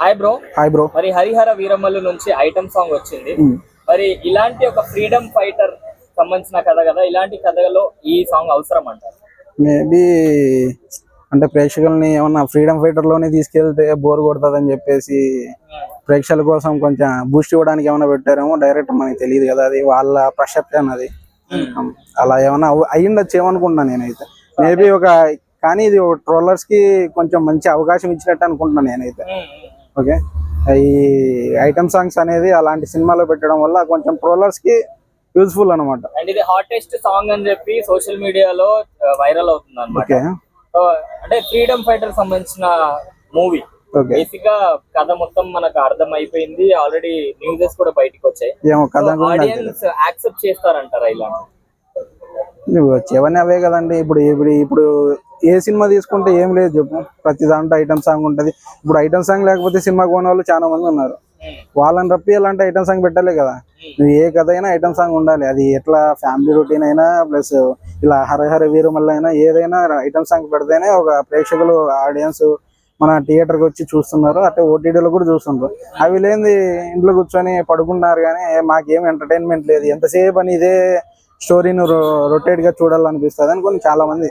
Hi bro hi bro మరి హరిహర వీరమల్లు నుంచి item song వచ్చింది. మరి ఇలాంటి ఒక ఫ్రీడమ్ ఫైటర్ సంబంధించిన కథ కదా ఇలాంటి కథలో ఈ సాంగ్ అవసరం అంటారు? మేబీ అంటే ప్రేక్షకుల్ని ఏమన్నా ఫ్రీడమ్ ఫైటర్లోనే తీసుకెళ్తే బోర్ కొడుతుందని చెప్పేసి ప్రేక్షకుల కోసం కొంచెం బూస్ట్ ఇవ్వడానికి ఏమైనా పెట్టారేమో డైరెక్ట్ మనకి తెలియదు కదా అది వాళ్ళ పర్సెప్షన్ అది. అలా ఏమైనా అయ్యుండొచ్చు ఏమనుకుంటున్నాను నేనైతే. మేబీ ఒక కానీ ఇది ట్రోలర్స్కి కొంచెం మంచి అవకాశం ఇచ్చినట్టు అనుకుంటున్నాను నేనైతే. ఓకే? ఈ ఐటమ్ సాంగ్స్ అనేది అలాంటి సినిమాలో పెట్టడం వల్ల కొంచెం ట్రోలర్స్కి యూజ్ఫుల్ అనమాట అండ్ ఇది హాటెస్ట్ సాంగ్ అని చెప్పి సోషల్ మీడియాలో వైరల్ అవుతుంది అనమాట అంటే ఫ్రీడమ్ ఫైటర్ సంబంధించిన మూవీ బేసిక్గా కథ మొత్తం మనకు అర్థం అయిపోయింది ఆల్రెడీ న్యూసెస్ కూడా బయటకు వచ్చాయి. ఆడియన్స్ యాక్సెప్ట్ చేస్తారంటారా ఇలా వచ్చేవన్నీ అవే కదండి. ఇప్పుడు ఇప్పుడు ఇప్పుడు ఏ సినిమా తీసుకుంటే ఏం లేదు చెప్పు. ప్రతి దాంట్లో ఐటమ్ సాంగ్ ఉంటుంది. ఇప్పుడు ఐటమ్ సాంగ్ లేకపోతే సినిమా కొనే వాళ్ళు చాలా మంది ఉన్నారు. వాళ్ళని రప్పి ఎలాంటి ఐటమ్ సాంగ్ పెట్టాలి కదా. నువ్వు ఏ కథ అయినా ఐటమ్ సాంగ్ ఉండాలి. అది ఎట్లా ఫ్యామిలీ రొటీన్ అయినా ప్లస్ ఇలా హరహర వీరమల్ల అయినా ఏదైనా ఐటమ్ సాంగ్ పెడితేనే ఒక ప్రేక్షకులు ఆడియన్స్ మన థియేటర్కి వచ్చి చూస్తున్నారు. అంటే ఓటీటీలో కూడా చూస్తున్నారు అవి లేని ఇంట్లో కూర్చొని పడుకుంటున్నారు కానీ మాకేం ఎంటర్టైన్మెంట్ లేదు. ఎంతసేపు అని ఇదే స్టోరీని రొటేట్గా చూడాలనిపిస్తుంది అని కొన్ని చాలా మంది.